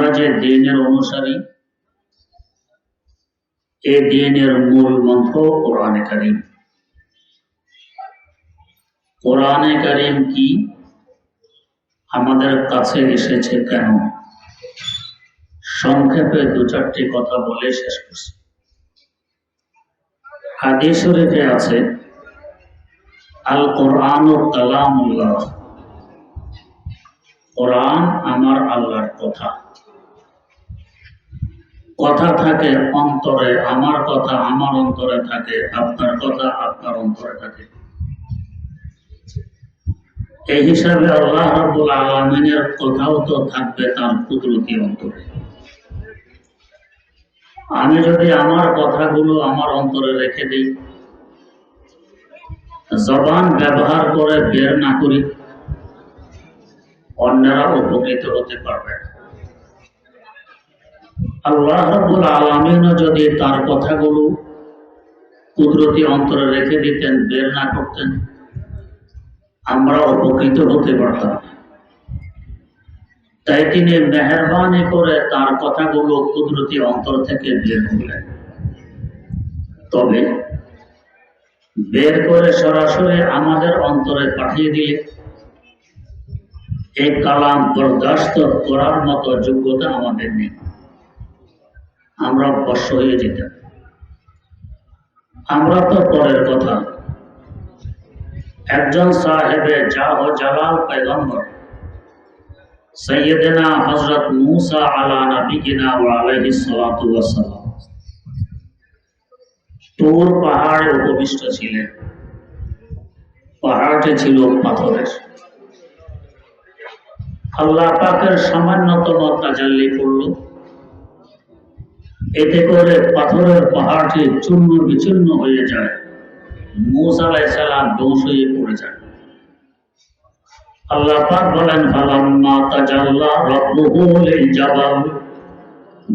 আমরা যে দিনের অনুসারী এই দিনের মূল মন্ত্র কোরআনে কারিম। কোরআনে কারিম কি? আমাদের কাছে এসেছে কেন? সংক্ষেপে দু চারটি কথা বলে শেষ করছি। হাদিস শরীফে আছে আল কোরআন ও কালামুল্লাহ। কোরআন আমার আল্লাহর কথা। কথা থাকে, অন্তরে আমার কথা, আমার অন্তরে থাকে, আপনার কথা, আপনার অন্তরে থাকে এই হিসাবে আল্লাহ রাব্বুল আলমিনের কথাও তো থাকবে তার কুদরতি অন্তরে আমি যদি আমার কথাগুলো আমার অন্তরে রেখে দিই, জবান ব্যবহার করে বের না করি, অন্যরা উপকৃত হতে পারবে না। আল্লাহ আলমিনও যদি তার কথাগুলো কুদরতি অন্তরে রেখে দিতেন, বের না করতেন আমরা উপকৃত হতে পারতাম। তাই তিনি মেহরবানি করে তার কথাগুলো কুদরতি অন্তর থেকে বের করলেন। তবে বের করে সরাসরি আমাদের অন্তরে পাঠিয়ে দিলে এই কালাম বরদাস্ত করার মতো যোগ্যতা আমাদের নেই। আমরা বর্ষ হয়ে যেতাম। আমরা তো পরের কথা। একজন সাহেবে জাহ জালাল পেগম্বর সৈয়দেনা হজরত মুসা আলা নবিকিনা ও সালাতু সালাম। টুর পাহাড়ে উপবিষ্ট ছিলেন। পাহাড়টি ছিল পাথরের। আল্লাহ পাকের সামান্যতম তাজাল্লি পড়ল এতে করে পাথরের পাহাড়টি চূর্ণ বিচূর্ণ হয়ে যায়। মুসা ধ্বংস হয়ে পড়ে যায়। আল্লাহ পাক বলেন তাজাল্লা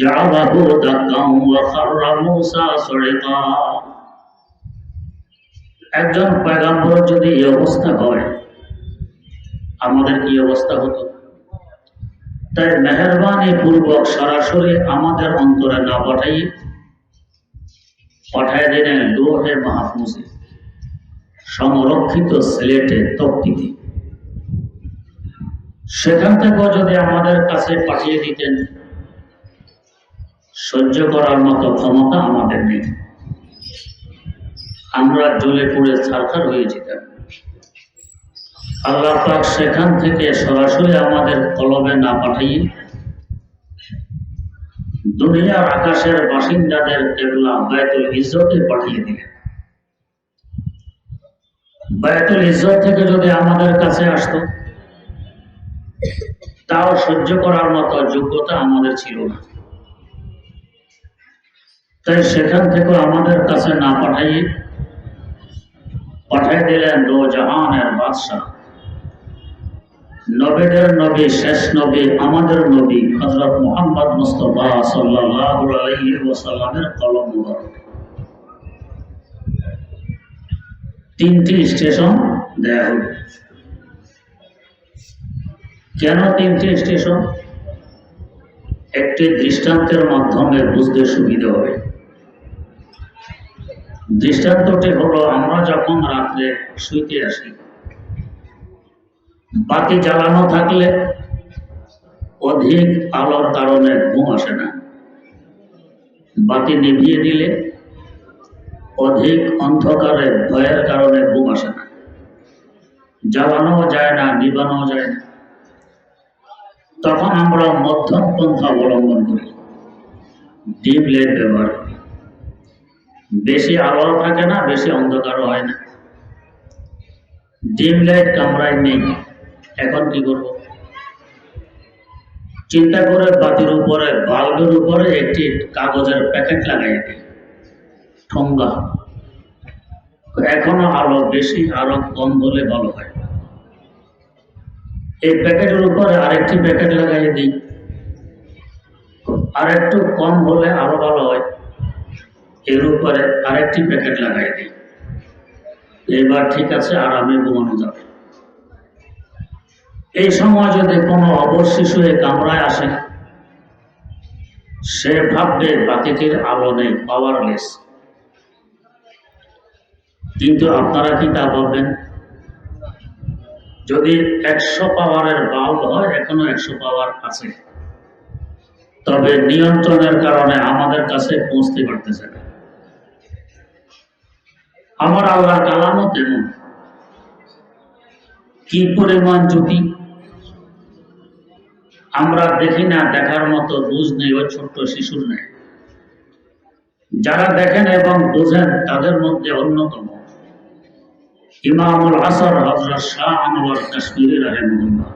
জাআলাহু দাক্কান ওয়া খাররা একজন পয়গম্বর যদি এই অবস্থা হয়, আমাদের কি অবস্থা হতো? তাই মেহরবানি পূর্বক সরাসরি আমাদের অন্তরে না পাঠাই, পাঠায় দিলেন লোহে মাহফুজে। সংরক্ষিত সিলেটে তক্তিতে সেখান থেকেও যদি আমাদের কাছে পাঠিয়ে দিতেন, সহ্য করার মতো ক্ষমতা আমাদের নেই। আমরা জ্বলে পুড়ে ছারখার হয়ে যেতাম। আল্লাহ পাক সেখান থেকে সরাসরি আমাদের কলমে না পাঠিয়ে দুনিয়ার আকাশের বাসিন্দাদের কেবলা বায়তুল ইজ্জতে পাঠিয়ে দিলেন। বায়তুল ইজ্জত থেকে যদি আমাদের কাছে আসতো, তাও সহ্য করার মতো যোগ্যতা আমাদের ছিল না। তাই সেখান থেকে আমাদের কাছে না পাঠাইয়ে পাঠাই দিলেন দো জাহানের বাদশাহ। নবীদের নবী, শেষ নবী, আমাদের নবী হজরত মোহাম্মদ মুস্তফা আলাইহি কলম তিনটি স্টেশন দেয়া হলো। কেন তিনটি স্টেশন? একটি দৃষ্টান্তের মাধ্যমে বুঝতে সুবিধা হবে। দৃষ্টান্তটি হলো, আমরা যখন রাত্রে শুইতে আসি বাতি জ্বালানো থাকলে অধিক আলোর কারণে ঘুম আসে না। বাতি নিভিয়ে দিলে অধিক অন্ধকারে ভয়ের কারণে ঘুম আসে না। জ্বালানোও যায় না নিবানোও যায় না। তখন আমরা মধ্যম পন্থা অবলম্বন করি। ডিপ লাইট ব্যবহার করি। বেশি আলো থাকে না, বেশি অন্ধকারও হয় না। ডিম লাইট কামরায় নেই। এখন কি করব? চিন্তা করে বাতির উপরে, বাল্বের উপরে একটি কাগজের প্যাকেট লাগাই দিই। ঠোঙ্গা। এখনও আলো বেশি আরও কম হলে ভালো হয় এই প্যাকেটের উপরে আরেকটি প্যাকেট লাগাই দিই। আর একটু কম হলে আরও ভালো হয়। এর উপরে আরেকটি প্যাকেট লাগাই দিই। এবার ঠিক আছে, আর আমি ঘুমানো যাবে এই সময় যদি কোনো অবশ শিশু এই কামরায় আসে, সে ভাববে বাতিটির আলো নেই পাওয়ারলেস কিন্তু আপনারা কি তা বলবেন যদি একশো পাওয়ারের বাল্ব হয়, এখনও একশো পাওয়ার আছে। তবে নিয়ন্ত্রণের কারণে আমাদের কাছে পৌঁছতে পারতেছে না। আমার আল্লাহ কালামও তেমন। কি পরিমাণ জ্যোতি আমরা দেখি না, দেখার মতো বুঝ নেই ওই ছোট্ট শিশুর নেই। যারা দেখেন এবং বোঝেন, তাদের মধ্যে অন্যতম ইমামুল আসর হজরত শাহ আনোয়ার কাশ্মীরি রাহেমুল্লাহ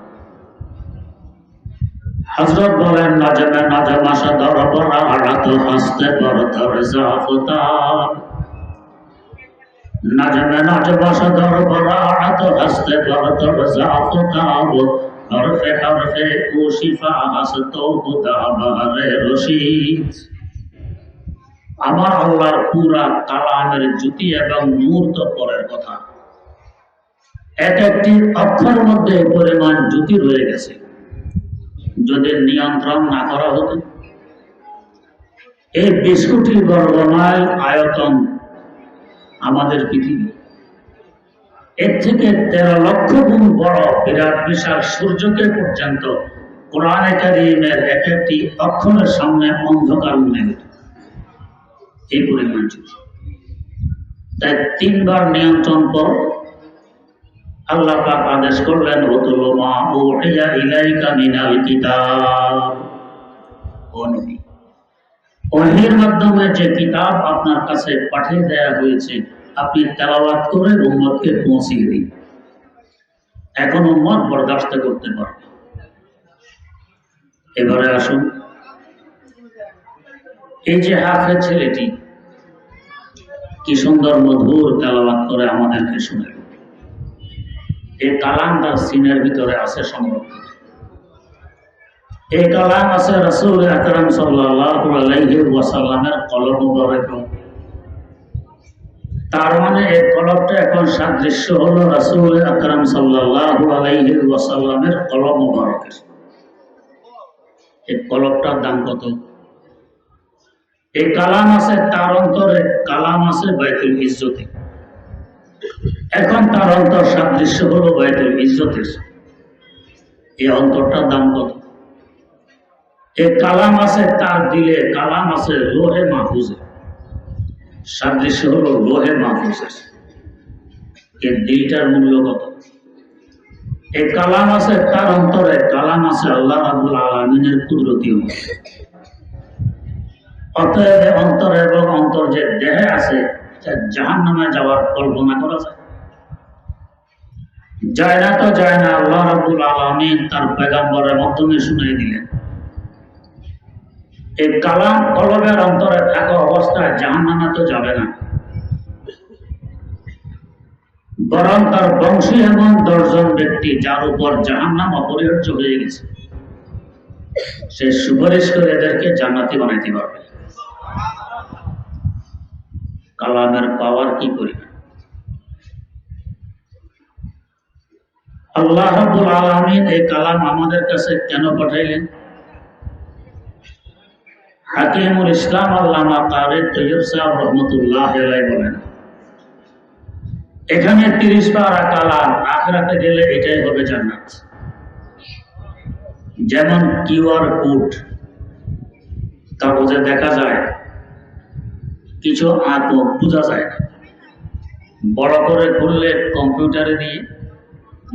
হজরত বলেন, নাজমে নাজম আসা ধর বরা আড়াত হাসতে বর ধর জাফতার নাজমে নাজম আসা ধর বরা আড়াত হাসতে বর ধর জাফতার হরফে হরফে কুশিফা হাসতো খুদা বারে রশিদ আমার আল্লাহর পুরা কালামের জ্যোতি এবং পরের কথা। এক একটি অক্ষর মধ্যে পরিমাণ জ্যোতি রয়ে গেছে। যদি নিয়ন্ত্রণ না করা হতো, এই বিশ কোটি আয়তন আমাদের পৃথিবী। এর থেকে তেরো লক্ষ গুণ বড় বিরাট বিশাল সূর্যকে পর্যন্ত কোরআনে কারিমের এক একটি অক্ষরের সামনে অন্ধকার মনে এই পরিমাণ জ্যোতি তাই তিনবার নিয়ন্ত্রণ পর আল্লাহ পাক আদেশ করলেন ওতুল মা উহিয়া ইলাইকা মিনাল কিতাব। ও ওহির মাধ্যমে যে কিতাব আপনার কাছে পাঠিয়ে দেয়া হয়েছে আপনি তেলাওয়াত করে উম্মতকে পৌঁছিয়ে দিন। এখন উম্মত বরদাস্ত করতে পারবে। এবারে আসুন। এই যে হাফেজ ছেলেটি, কি সুন্দর মধুর তেলাওয়াত করে আমাদেরকে শুনে এই কালাম তার সিনের ভিতরে আছে সংরক্ষিত। এই কালাম আছে রসুল আকরাম সাল্লাল্লাহু আলাইহি ওয়াসাল্লামের কলম মুবারক তার মানে এই কলমটা এখন সাদৃশ্য হলো রসুল আকরাম সাল্লাল্লাহু আলাইহি ওয়াসাল্লামের কলম মুবারকের। এই কলমটার দাম কত? এই কালাম আছে তার অন্তরে, কালাম আছে বাইতুল ইজ্জতে। এখন তার অন্তর সাদৃশ্য হলো বাইতুল ইজ্জতের। এই অন্তরটার দাম কত? এই কালাম আছে তার দিলে, কালাম আছে লোহে মাহফুজে। সাদৃশ্য হলো লোহে মাহফুজের এর দিলটার মূল্য কত? এই কালাম আছে, তার অন্তরে কালাম আছে আল্লাহ আবুল আলমিনের কুদরতি অতএব অন্তর এবং অন্তর যে দেহে আছে জাহান নামে যাওয়ার কল্পনা করা যায়। যায় না তো যায় না, আল্লাহ রাবুল আলমিন তার পেগাম্বরের মাধ্যমে শুনিয়ে দিলেন। এই কালাম কলবের অন্তরে থাকা অবস্থায় নামে তো যাবে না। বরং তার বংশী এমন দশজন ব্যক্তি যার উপর জাহান নাম অপরিহার্য হয়ে গেছে। সে সুপারিশ করে এদেরকে জান্নাতি বানাইতে পারবে। কালামের পাওয়ার কি করিবে? আল্লাহ রাব্বুল আলামিন এই কালাম আমাদের কাছে কেন পাঠাইলেন? হাকিমুল ইসলাম আল্লামা কারি তৈয়ব সাহেব রহমতুল্লাহ বলেন, এখানে তিরিশ পারা কালাম আখরাতে গেলে এটাই হবে জান্নাত। যেমন কিউআর কোড কাগজে দেখা যায়, কিছু আঁকো বোঝা যায় না। বড় করে করলে কম্পিউটারে দিয়ে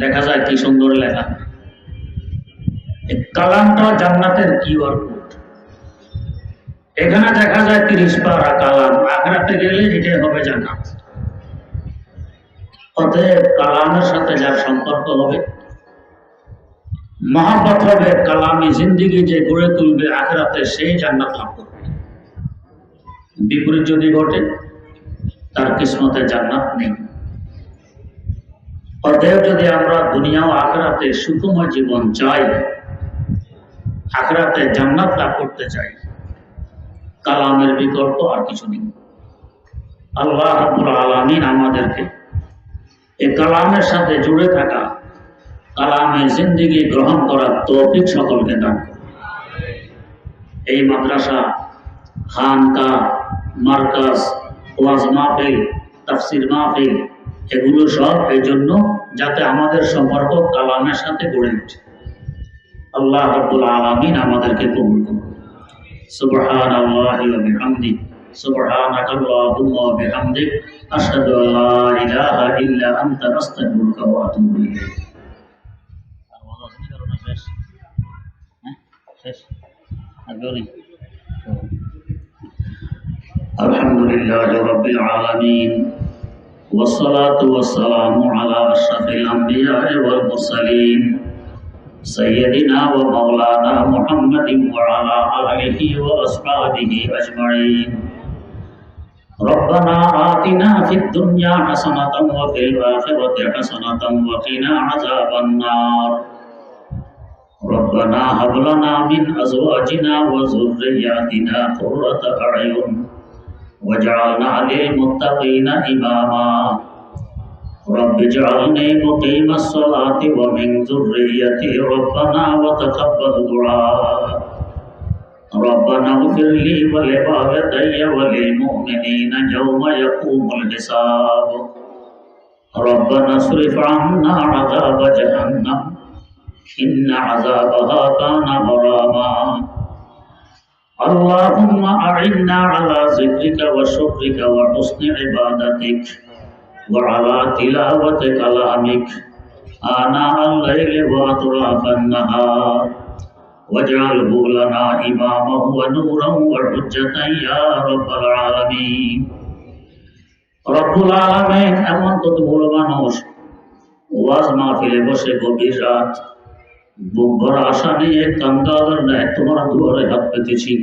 দেখা যায় কি সুন্দর লেখা। কালামটা জান্নাতের কিউআর কোড। এখানে দেখা যায় তিরিশ পারা কালাম, আখড়াতে গেলে এটাই হবে জান্নাত। অতএব কালামের সাথে যার সম্পর্ক হবে মহাপথ হবে, কালামি জিন্দিগি যে গড়ে তুলবে আখড়াতে, সেই জান্নাত লাভ করবে। বিপরীত যদি ঘটে, তার কিসমতে জান্নাত নেই। অতএব যদি আমরা দুনিয়া ও আখরাতে সুখময় জীবন চাই আখরাতে জান্নাত লাভ করতে চাই কালামের বিকল্প আর কিছু নেই। আল্লাহ রাব্বুল আলামিন আমাদেরকে এই কালামের সাথে জুড়ে থাকা কালামে জিন্দিগি গ্রহণ করার তৌফিক সকলকে দান এই মাদ্রাসা, খানকা, মার্কাজ, ওয়াজ মাহফিল, তাফসির মাহফিল, এগুলো সব এই জন্য যাতে আমাদের সম্পর্ক কালামের সাথে গড়ে ওঠে আল্লাহ রাব্বুল আলামিন আমাদেরকে কবুল করুন। سبحان الله وبحمده. سبحانك اللهم وبحمدك أشهد أن لا إله إلا أنت أستغفرك وأتوب إليك. الحمد لله رب العالمين والصلاة والسلام على أشرف الأنبياء والمرسلين. سيدنا ومولانا محمد وعلى آله وأصحابه أجمعين. ربنا آتنا في الدنيا حسنة وفي الآخرة حسنة وقنا عذاب النار. ربنا هب لنا من أزواجنا وذرياتنا قرة أعين واجعلنا للمتقين إماما. رب اجعلني مقيم الصلاة ومن ذريتي ربنا وتقبل دعاء ربنا اغفر لي ولوالدي وللمؤمنين يوم يقوم الحساب ربنا اصرف عنا عذاب جهنم إن عذابها كان غراما اللهم أعنا على ذكرك وشكرك وحسن عبادتك وعلى تلاوة كلامك آناء الليل وأطراف النهار واجعله لنا إماما ونورا وحجة يا رب العالمين رب العالمين এমন কতগুলো মানুষ ওয়াজ মাহফিলে বসে গভীর রাত বুক ভরা আশা নিয়ে কান্দালের ন্যায় তোমার দুয়ারে হাত পেতেছি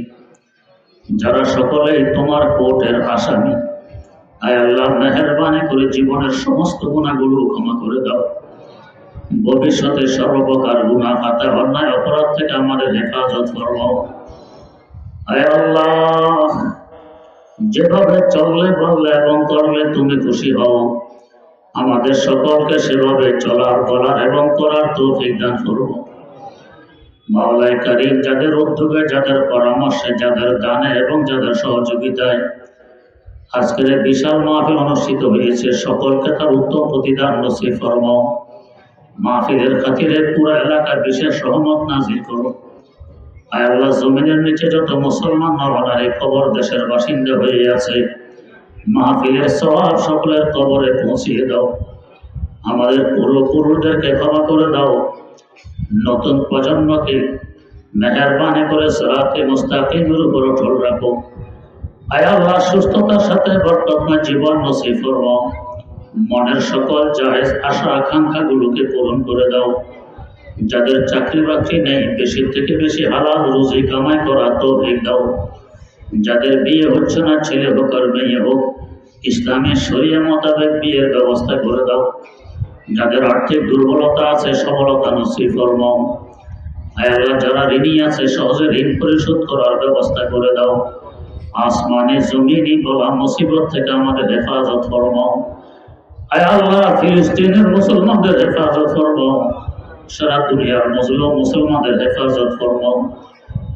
যারা সকলেই তোমার কোর্টের আসামি আয় আল্লাহ, মেহরবানি করে জীবনের সমস্ত গুণাগুলো ক্ষমা করে দাও। ভবিষ্যতে সর্বপ্রকার গুণা খাতা অন্যায় অপরাধ থেকে আমাদের হেফাজত ফরমাও আয় আল্লাহ, যেভাবে চললে বললে এবং করলে তুমি খুশি হও। আমাদের সকলকে সেভাবে চলার, বলার এবং করার তৌফিক দান করব মাওলাই করিম যাদের উদ্যোগে, যাদের পরামর্শে, যাদের দানে এবং যাদের সহযোগিতায় আজকের বিশাল মাহফিল অনুষ্ঠিত হয়েছে। সকলকে তার উত্তম প্রতিদান নসিব ফরমাও। মাহফিলের খাতিরে পুরো এলাকার বিশেষ সহমত নাজির করো আয় আল্লাহ, জমিনের নিচে যত মুসলমান নরনারী খবর দেশের বাসিন্দা হয়ে আছে, মাহফিলের সবাব সকলের কবরে পৌঁছিয়ে দাও। আমাদের পূর্বপুরুষদেরকে ক্ষমা করে দাও। নতুন প্রজন্মকে মেহরবানি করে সরাতে মুস্তাকিমের উপর অটল রাখো। আয় আল্লাহ, সুস্থতার সাথে বর্তমান জীবন নসিব ফরমাও মনের সকল জায়েজ আশা আকাঙ্ক্ষাগুলোকে পূরণ করে দাও। যাদের চাকরি বাকরি নেই, বেশি থেকে বেশি হালাল রুজি কামাই করা তো তৌফিক দাও। যাদের বিয়ে হচ্ছে না, ছেলে হোক আর মেয়ে হোক ইসলামের শরীয় মোতাবেক বিয়ের ব্যবস্থা করে দাও। যাদের আর্থিক দুর্বলতা আছে সবলতা নসিব ফরমাও আয় আল্লাহ, যারা ঋণী আছে, সহজে ঋণ পরিশোধ করার ব্যবস্থা করে দাও। আসমানে জমিনি বলা মুসিবত থেকে আমাদের হেফাজত ফরমাও আয় আল্লাহ, ফিলিস্তিনের মুসলমানদের হেফাজত ফরমাও সারা দুনিয়ার মুসলিম মুসলমানদের হেফাজত ফরমাও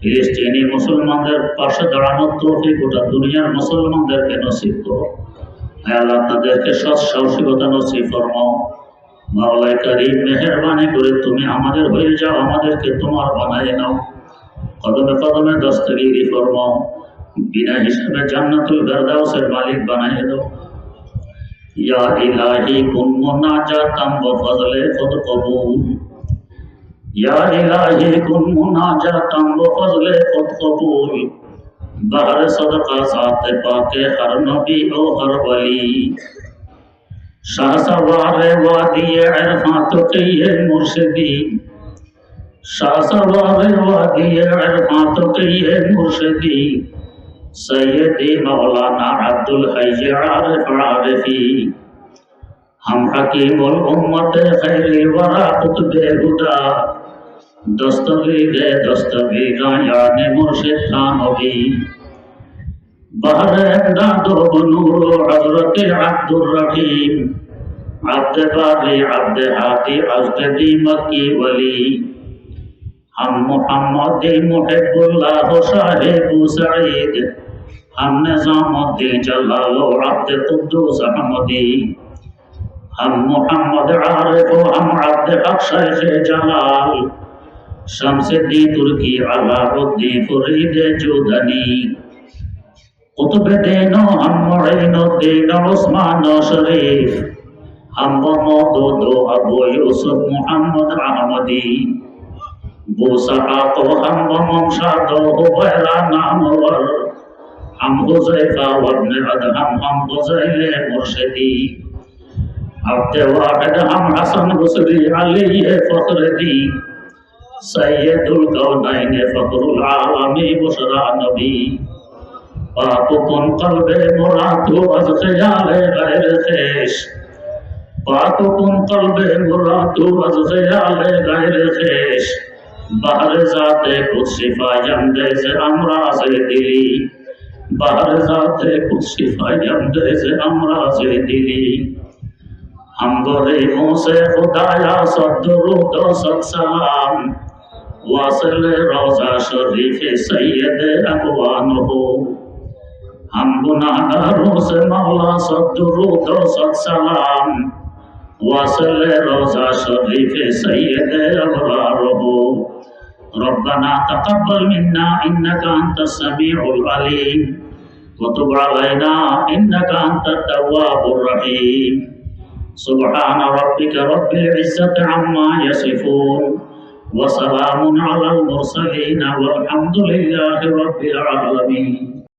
ফিলিস্তিনি মুসলমানদের পাশে দাঁড়ানোর তৌফিক গোটা দুনিয়ার মুসলমানদেরকে নসিব করো আয় আল্লাহ, তাদেরকে সৎ সাহসিকতা নসিব ফরমাও মাওলাই করিম, মেহরবানি করে তুমি আমাদের হয়ে যাও, আমাদেরকে তোমার বানায় নাও। কদমে কদমে দস্তগিরি ফরমাও বিনা হিসাবে জান্নাতুল ফেরদাউসের মালিক বানায় দাও ইয়া ইলাহি কুন মুনাজাতাম ওয়া ফজলে খুদ কবুল ইয়া ইলাহি কুন মুনাজাতাম ওয়া ফজলে খুদ কবুল বাহর সদকা সাথে পাকে হর নবী ও হর বলি শাহ সওয়ারে ওয়াদি ইরফা তো কইয়ে মুর্শিদি শাহ সওয়ারে ওয়াদি সৈয়দি মাওলানা আব্দুল হাইয়ার আরফি হাম হাকিমুল উম্মতে খাইরি ওয়ারা কুতুবে হুদা। দস্তগীরে দস্তগীরায়ানে মুর্শিদ থানবী বাহরে দাদব নূর, হযরতে আব্দুর রহিম। আব্দে বারি আব্দে হাতি আজদি মক্কি ওয়ালি। बारी अब्द हादी अजद दी मक्की वली हम मोहम्मद मुहिबुल्लाह साहिब सईद हम निजामुद्दीन जलालो अब्द कुद्दूस अहमदी हम मोहम्मद आरिफ हम अब्द हक शेख जलाल शमसुद्दीन तुर्की अलाउद्दीन फरीद जुदनी कुतुब दीनो हम मुइनुद्दीन उस्मान शरीफ हम मौदूद अबू यूसुफ मोहम्मद अहमदी بوسعة هم وممشد وهبيل نعمر هم حذيفة وابن أدهم هم حذيل مرشدي عبد واحد هم حسن بصري علي فخردي سيد الكونين فخر العالم بشرى نبي پاکن قلب مراد ہو از خیال غیر خیش پاکن قلب مراد ہو از خیال غیر خیش বাহারে যাতে কুৎসিফা জানতে যে আমরা আছে দিলি। বাহারে যাতে কুৎসিফা জানতে যে আমরা আছে দিলি। হামদরে মোসে খুদায়া সদ্দরুদ সৎসালাম واصل روزہ شریف سید اقوان ہو ہم گناہ گاروں سے مولا سب وصل روزا شريف سيد أبراره ربنا تقبل منا إنك أنت السميع العليم وتب علينا إنك أنت التواب الرحيم سبحان ربك رب العزة عما يصفون وسلام على المرسلين والحمد لله رب العالمين